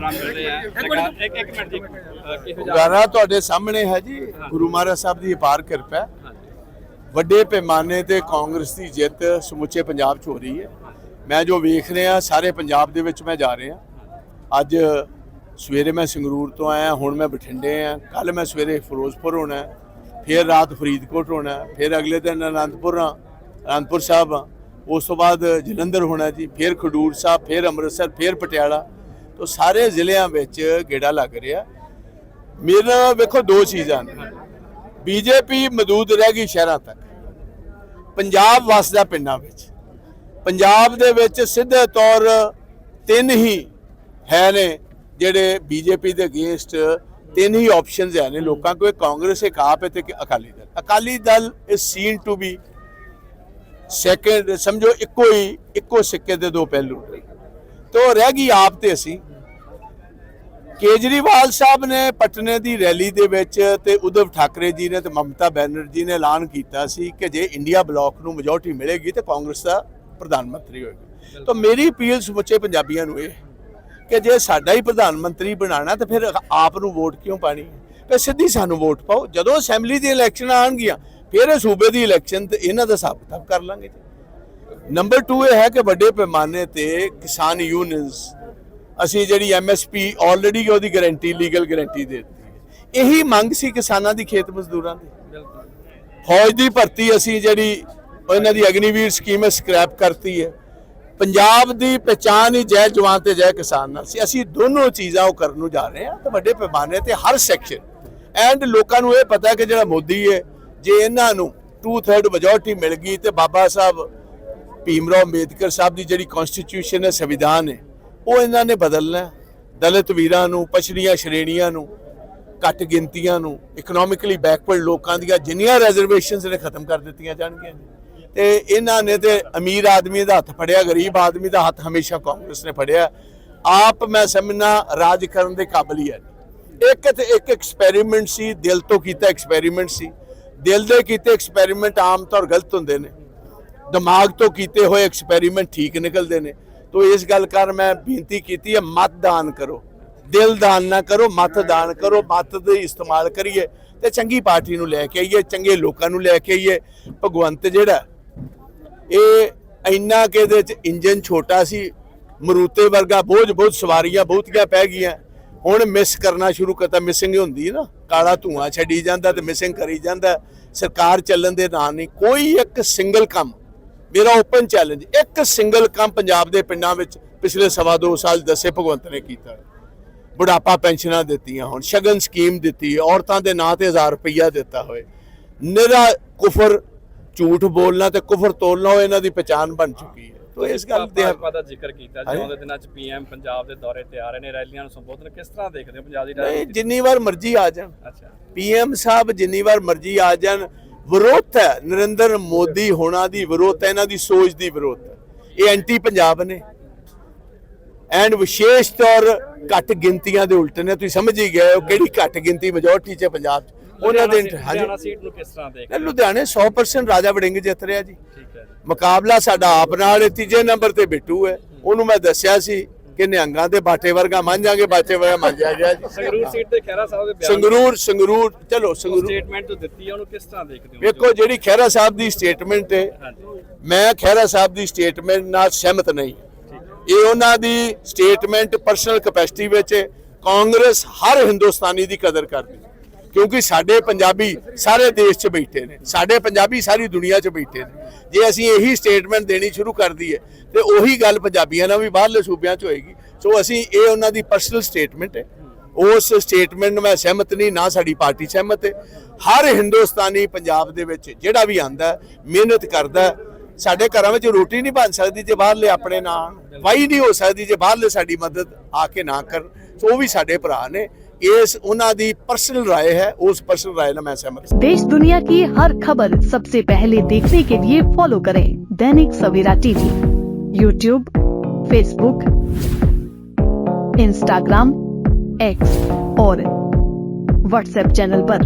ਹੁੰਗਾਰਾ ਮਿਲ ਰਿਹਾ ਹੈ ਲਗਾ- ਇੱਕ ਇੱਕ ਮਿੰਟ ਜੀ। ਅ, ਕਿਹੋ ਜਿਹਾ ਗਾਰਾ ਤੁਹਾਡੇ ਸਾਹਮਣੇ ਹੈ ਜੀ ਗੁਰੂ ਮਹਾਰਾਜ ਸਾਹਿਬ ਦੀ ਅਪਾਰ ਕਿਰਪਾ ਹੈ। ਵੱਡੇ ਪੈਮਾਨੇ ਤੇ ਕਾਂਗਰਸ ਦੀ ਜਿੱਤ ਸਮੁੱਚੇ ਪੰਜਾਬ 'ਚ ਹੋ ਰਹੀ ਹੈ। ਮੈਂ ਜੋ ਵੇਖ ਰਿਹਾ ਸਾਰੇ ਪੰਜਾਬ ਦੇ ਵਿੱਚ ਮੈਂ ਜਾ ਰਿਹਾ। ਅੱਜ ਸਵੇਰੇ ਮੈਂ ਸੰਗਰੂਰ ਤੋਂ ਆਇਆ ਹੁਣ ਮੈਂ ਬਠਿੰਡੇ ਆ। ਕੱਲ ਮੈਂ ਸਵੇਰੇ ਫਿਰੋਜ਼ਪੁਰ ਹੋਣਾ ਫਿਰ ਰਾਤ ਫਰੀਦਕੋਟ ਹੋਣਾ ਫਿਰ ਅਗਲੇ ਦਿਨ ਅਨੰਦਪੁਰ ਆ ਅਨੰਦਪੁਰ ਸਾਹਿਬ ਉਸ ਤੋਂ ਬਾਅਦ ਜਲੰਧਰ ਹੋਣਾ ਜੀ ਫਿਰ ਖਡੂਰ ਸਾਹਿਬ ਫਿਰ ਅੰਮ੍ਰਿਤਸਰ ਫਿਰ ਪਟਿਆਲਾ। ਤੋਂ ਸਾਰੇ ਜ਼ਿਲ੍ਹਿਆਂ ਵਿੱਚ ਗੇੜਾ ਲੱਗ ਰਿਹਾ। ਮੇਰਾ ਵੇਖੋ ਦੋ ਚੀਜ਼ਾਂ ਨੇ। ਬੀਜੇਪੀ ਮਦੂਦ ਰਹਿ ਗਈ ਸ਼ਹਿਰਾਂ ਤੱਕ। ਪੰਜਾਬ ਵਸਦਾ ਪਿੰਡਾਂ ਵਿੱਚ। ਪੰਜਾਬ ਦੇ ਵਿੱਚ ਸਿੱਧੇ ਤੌਰ ਤਿੰਨ ਹੀ ਹੈ ਨੇ ਜਿਹੜੇ ਬੀਜੇਪੀ ਦੇ ਅਗੇਂਸਟ ਤਿੰਨ ਹੀ ਆਪਸ਼ਨਸ ਹੈ ਨੇ ਲੋਕਾਂ ਕੋਲ। ਇੱਕ ਕਾਂਗਰਸ, ਇੱਕ ਆਪ ਹੈ ਤੇ ਇੱਕ Akali Dal. Akali Dal is seen to be second ਸਮਝੋ ਇੱਕੋ ਹੀ, ਇੱਕੋ ਸਿੱਕੇ ਦੇ ਦੋ ਪਹਿਲੂ ਤੋ ਰਹਿ ਗਈ ਆਪ ਤੇ ਅਸੀਂ। ਕੇਜਰੀਵਾਲ ਸਾਹਿਬ ਨੇ ਪਟਨੇ ਦੀ ਰੈਲੀ ਦੇ ਵਿੱਚ ਤੇ ਉਧਵ ਠਾਕਰੇ ਜੀ ਨੇ ਤੇ ਮਮਤਾ ਬੈਨਰਜੀ ਨੇ ਐਲਾਨ ਕੀਤਾ ਸੀ ਕਿ ਜੇ ਇੰਡੀਆ ਬਲਾਕ ਨੂੰ ਮੈਜੋਰਟੀ ਮਿਲੇਗੀ ਤੇ ਕਾਂਗਰਸ ਦਾ ਪ੍ਰਧਾਨ ਮੰਤਰੀ ਹੋਏਗਾ। ਤਾਂ ਮੇਰੀ ਅਪੀਲ ਸਮੁੱਚੇ ਪੰਜਾਬੀਆਂ ਨੂੰ ਇਹ ਕਿ ਜੇ ਸਾਡਾ ਹੀ ਪ੍ਰਧਾਨ ਮੰਤਰੀ ਬਣਾਣਾ ਤਾਂ ਫਿਰ ਆਪ ਨੂੰ ਵੋਟ ਕਿਉਂ ਪਾਣੀ? ਹੈ ਤੇ ਸਿੱਧੀ ਸਾਨੂੰ ਵੋਟ ਪਾਓ। ਜਦੋਂ ਅਸੈਂਬਲੀ ਦੀ ਇਲੈਕਸ਼ਨ ਆਣਗੀਆਂ ਫਿਰ ਇਹ ਸੂਬੇ ਦੀ ਇਲੈਕਸ਼ਨ ਤੇ ਇਹਨਾਂ ਦਾ ਹਿਸਾਬ ਕਿਤਾਬ ਕਰ ਲਾਂਗੇ ਜੀ। ਨੰਬਰ 2 ਇਹ ਹੈ ਕਿ ਵੱਡੇ ਪੈਮਾਨੇ ਤੇ ਕਿਸਾਨ ਯੂਨੀਅਨਸ ਅਸੀਂ ਜਿਹੜੀ ਐਮਐਸਪੀ ਆਲਰੇਡੀ ਉਹਦੀ ਗਾਰੰਟੀ ਲੀਗਲ ਗਾਰੰਟੀ ਦੇ ਦਿੱਤੀ ਇਹੀ ਮੰਗ ਸੀ ਕਿਸਾਨਾਂ ਦੀ, ਖੇਤ ਮਜ਼ਦੂਰਾਂ ਦੀ। ਫੌਜ ਦੀ ਭਰਤੀ ਅਸੀਂ ਜਿਹੜੀ ਇਹਨਾਂ ਦੀ ਅਗਨੀਵੀਰ ਸਕੀਮ ਹੈ ਸਕ੍ਰੈਪ ਕਰਤੀ ਹੈ। ਪੰਜਾਬ ਦੀ ਪਛਾਣ ਹੀ ਜੈ ਜਵਾਨ ਤੇ ਜੈ ਕਿਸਾਨ ਨਾਲ ਸੀ। ਅਸੀਂ ਦੋਨੋਂ ਚੀਜ਼ਾਂ ਉਹ ਕਰਨ ਨੂੰ ਜਾ ਰਹੇ ਹਾਂ, ਤੇ ਵੱਡੇ ਪੈਮਾਨੇ ਤੇ ਹਰ ਸੈਕਸ਼ਨ ਐਂਡ ਲੋਕਾਂ ਨੂੰ ਇਹ ਪਤਾ ਕਿ ਜਿਹੜਾ ਮੋਦੀ ਹੈ, ਜੇ ਇਹਨਾਂ ਨੂੰ 2/3 ਮੈਜੋਰਟੀ ਮਿਲ ਗਈ ਤੇ ਬਾਬਾ ਸਾਹਿਬ ਭੀਮਰਾਓ ਅੰਬੇਦਕਰ ਸਾਹਿਬ ਦੀ ਜਿਹੜੀ ਕਨਸਟੀਟਿਊਸ਼ਨ ਹੈ, ਸੰਵਿਧਾਨ ਹੈ ਉਹ ਇਹਨਾਂ ਨੇ ਬਦਲਣਾ ਹੈ। ਦਲਿਤ ਵੀਰਾਂ ਨੂੰ, ਪਛੜੀਆਂ ਸ਼੍ਰੇਣੀਆਂ ਨੂੰ, ਘੱਟ ਗਿਣਤੀਆਂ ਨੂੰ ਇਕਨੋਮਿਕਲੀ ਬੈਕਵਰਡ ਲੋਕਾਂ ਦੀਆਂ ਜਿੰਨੀਆਂ ਰਿਜ਼ਰਵੇਸ਼ਨਸ ਨੇ ਖਤਮ ਕਰ ਦਿੱਤੀਆਂ ਜਾਣਗੀਆਂ ਜੀ। ਤੇ ਇਹਨਾਂ ਨੇ ਤੇ ਅਮੀਰ ਆਦਮੀ ਦਾ ਹੱਥ ਫੜਿਆ, ਗਰੀਬ ਆਦਮੀ ਦਾ ਹੱਥ ਹਮੇਸ਼ਾ ਕਾਂਗਰਸ ਨੇ ਫੜਿਆ। ਆਪ ਮੈਂ ਸਮਝਣਾ ਰਾਜ ਕਰਨ ਦੇ ਕਾਬਲ ਹੀ ਹੈ ਇੱਕ ਤੇ ਇੱਕ ਐਕਸਪੈਰੀਮੈਂਟ ਸੀ, ਦਿਲ ਤੋਂ ਕੀਤਾ ਐਕਸਪੈਰੀਮੈਂਟ ਸੀ। ਦਿਲ ਦੇ ਕੀਤੇ ਐਕਸਪੈਰੀਮੈਂਟ ਆਮ ਤੌਰ ਗਲਤ ਹੁੰਦੇ ਨੇ। ਦਿਮਾਗ ਤੋਂ ਕੀਤੇ ਹੋਏ ਐਕਸਪੈਰੀਮੈਂਟ ਠੀਕ ਨਿਕਲਦੇ ਨੇ। ਤੋ ਇਸ ਗੱਲ ਕਰ, ਮੈਂ ਬੇਨਤੀ ਕੀਤੀ ਹੈ, ਮਤ ਦਾਨ ਕਰੋ। ਦਿਲ ਦਾਨ ਨਾ ਕਰੋ, ਮਤ ਦਾਨ ਕਰੋ, ਮਤ ਦੇ ਇਸਤੇਮਾਲ ਕਰੀਏ ਤੇ ਚੰਗੀ ਪਾਰਟੀ ਨੂੰ ਲੈ ਕੇ ਆਈਏ, ਚੰਗੇ ਲੋਕਾਂ ਨੂੰ ਲੈ ਕੇ ਆਈਏ। ਭਗਵੰਤ ਜਿਹੜਾ, ਇਹ ਇੰਨਾ ਕਿ ਇਹਦੇ ਚ ਇੰਜਨ ਛੋਟਾ ਸੀ, ਮਰੂਤੇ ਵਰਗਾ ਬੋਝ ਬਹੁਤ ਸਵਾਰੀਆਂ ਬਹੁਤੀਆਂ ਪੈ ਗਈਆਂ। ਹੁਣ ਮਿਸ ਕਰਨਾ ਸ਼ੁਰੂ ਕਰਤਾ ਮਿਸਿੰਗ ਹੁੰਦੀ ਹੈ ਨਾ, ਕਾਲਾ ਧੂਆਂ ਛੱਡੀ ਜਾਂਦਾ ਤੇ ਮਿਸਿੰਗ ਕਰੀ ਜਾਂਦਾ। ਸਰਕਾਰ ਚੱਲਣ ਦੇ ਨਾਂ ਨਹੀਂ, ਕੋਈ ਇੱਕ ਸਿੰਗਲ ਕੰਮ ਮੇਰਾ ਓਪਨ ਚੈਲੰਜ ਇੱਕ ਸਿੰਗਲ ਕੰਮ ਪੰਜਾਬ ਦੇ ਪਿੰਡਾਂ ਵਿੱਚ ਪਿਛਲੇ ਸਵਾ ਦੋ ਸਾਲ ਦੱਸੇ ਭਗਵੰਤ ਨੇ ਕੀਤਾ। ਬੁਢਾਪਾ ਪੈਨਸ਼ਨਾਂ ਦਿੱਤੀਆਂ ਹੁਣ ਸ਼ਗਨ ਸਕੀਮ ਦਿੱਤੀ ਔਰਤਾਂ ਦੇ ਨਾਂ ਤੇ 1000 ਰੁਪਈਆ ਦਿੱਤਾ ਹੋਏ। ਨਿਰਾ ਕੁਫਰ ਝੂਠ ਬੋਲਣਾ ਤੇ ਕੁਫਰ ਤੋਲਣਾ ਉਹ ਇਹਨਾਂ ਦੀ ਪਛਾਣ ਬਣ ਚੁੱਕੀ ਹੈ। ਤੋ ਇਸ ਗੱਲ ਦੇ ਭਾਜਪਾ ਦਾ ਜ਼ਿਕਰ ਕੀਤਾ। ਜਿਉਂ ਦੇ ਦਿਨਾਂ ਚ ਪੀਐਮ ਪੰਜਾਬ ਦੇ ਦੌਰੇ ਤੇ ਆ ਰਹੇ ਨੇ ਰੈਲੀਆਂ ਨੂੰ ਸੰਬੋਧਨ ਕਿਸ ਤਰ੍ਹਾਂ ਦੇਖਦੇ ਹੋ ਪੰਜਾਬ ਦੀ ਰਾਜਨੀਤੀ ਜਿੰਨੀ ਵਾਰ ਮਰਜ਼ੀ ਆ ਜਾਣ। ਅੱਛਾ। ਪੀਐਮ ਸਾਹਿਬ ਜਿੰਨੀ ਵਾਰ ਮਰਜ਼ੀ ਆ ਜਾਣ ਵਿਰੋਧ ਹੈ। ਨਰਿੰਦਰ ਮੋਦੀ ਹੋਣਾ ਦੀ ਵਿਰੋਧ ਹੈ ਇਹਨਾਂ ਦੀ ਸੋਚ ਦੀ ਵਿਰੋਧ ਹੈ। ਇਹ ਐਂਟੀ ਪੰਜਾਬ ਨੇ। ਐਂਡ ਵਿਸ਼ੇਸ਼ ਤੌਰ ਘੱਟ ਗਿਣਤੀਆਂ ਦੇ ਉਲਟ ਨੇ। ਤੁਸੀਂ ਸਮਝ ਹੀ ਗਏ ਹੋ ਕਿਹੜੀ ਘੱਟ ਗਿਣਤੀ ਮੈਜੋਰਟੀ ਚ ਪੰਜਾਬ ਚ। ਉਹਨਾਂ ਦੇ ਹਾਂਜੀ। ਸੀਟ ਨੂੰ ਕਿਸ ਤਰ੍ਹਾਂ ਦੇਖਦੇ ਲੁਧਿਆਣੇ 100% ਰਾਜਾ ਵੜਿੰਗ ਜਿੱਤ ਰਿਹਾ ਜੀ। ਠੀਕ ਹੈ ਜੀ। ਮੁਕਾਬਲਾ ਸਾਡਾ ਆਪ ਨਾਲ ਤੀਜੇ ਨੰਬਰ ਤੇ ਬਿੱਟੂ ਹੈ। ਉਹਨੂੰ ਮੈਂ ਦੱਸਿਆ ਸੀ ਕਿ ਨਿਹੰਗਾਂ ਦੇ ਬਾਟੇ ਵਰਗਾ ਮੰਨ ਜਾਗੇ ਬਾਟੇ ਵਰਗਾ ਮੰਨ ਜਾਏਗਾ ਜੀ। ਸੰਗਰੂਰ ਸੀਟ ਤੇ ਖਹਿਰਾ ਸਾਹਿਬ ਦੇ ਬਿਆਨ ਸੰਗਰੂਰ ਸੰਗਰੂਰ ਚਲੋ ਸੰਗਰੂਰ। ਸਟੇਟਮੈਂਟ ਜੋ ਦਿੱਤੀ ਹੈ ਉਹਨੂੰ ਕਿਸ ਤਰ੍ਹਾਂ ਦੇਖਦੇ ਹੋ? ਵੇਖੋ ਜਿਹੜੀ ਖਹਿਰਾ ਸਾਹਿਬ ਦੀ ਸਟੇਟਮੈਂਟ ਹੈ ਮੈਂ ਖਹਿਰਾ ਸਾਹਿਬ ਦੀ ਸਟੇਟਮੈਂਟ ਨਾਲ ਸਹਿਮਤ ਨਹੀਂ। ਇਹ ਉਹਨਾਂ ਦੀ ਸਟੇਟਮੈਂਟ ਪਰਸਨਲ ਕੈਪੈਸਿਟੀ ਵਿੱਚ। ਕਾਂਗਰਸ ਹਰ ਹਿੰਦੁਸਤਾਨੀ ਦੀ ਕਦਰ ਕਰਦੀ। ਕਿਉਂਕਿ ਸਾਡੇ ਪੰਜਾਬੀ ਸਾਰੇ ਦੇਸ਼ 'ਚ ਬੈਠੇ ਨੇ, ਸਾਡੇ ਪੰਜਾਬੀ ਸਾਰੀ ਦੁਨੀਆ 'ਚ ਬੈਠੇ ਨੇ। ਜੇ ਅਸੀਂ ਇਹੀ ਸਟੇਟਮੈਂਟ ਦੇਣੀ ਸ਼ੁਰੂ ਕਰ ਦਈਏ, ਤੇ ਉਹੀ ਗੱਲ ਪੰਜਾਬੀਆਂ ਨਾਲ ਵੀ ਬਾਹਰਲੇ ਸੂਬਿਆਂ 'ਚ ਹੋਏਗੀ। ਸੋ ਅਸੀਂ ਇਹ ਉਹਨਾਂ ਦੀ ਪਰਸਨਲ ਸਟੇਟਮੈਂਟ ਹੈ। ਉਸ ਸਟੇਟਮੈਂਟ ਨੂੰ ਮੈਂ ਸਹਿਮਤ ਨਹੀਂ, ਨਾ ਸਾਡੀ ਪਾਰਟੀ ਸਹਿਮਤ ਹੈ। ਹਰ ਹਿੰਦੁਸਤਾਨੀ ਪੰਜਾਬ ਦੇ ਵਿੱਚ ਜਿਹੜਾ ਵੀ ਆਂਦਾ ਮਿਹਨਤ ਕਰਦਾ ਸਾਡੇ ਘਰਾਂ ਵਿੱਚ ਰੋਟੀ ਨਹੀਂ ਬਣ ਸਕਦੀ ਜੇ ਬਾਹਰਲੇ ਆਪਣੇ ਨਾ ਆਉਣ। ਵਾਹੀ ਨਹੀਂ ਹੋ ਸਕਦੀ ਜੇ ਬਾਹਰਲੇ ਸਾਡੀ ਮਦਦ ਆ ਕੇ ਨਾ ਕਰਨ। ਸੋ ਉਹ ਵੀ ਸਾਡੇ ਭਰਾ ਨੇ। ਇਸ ਉਹਨਾਂ ਦੀ ਪਰਸਨਲ رائے ਹੈ ਉਸ ਪਰਸਨਲ رائے ਨਾਲ ਮੈਂ ਸਹਿਮਤ ਹਾਂ। देश दुनिया की हर खबर सबसे पहले देखने के लिए फॉलो करें Dainik Savera TV YouTube Facebook Instagram X और व्हाट्सएप चैनल पर।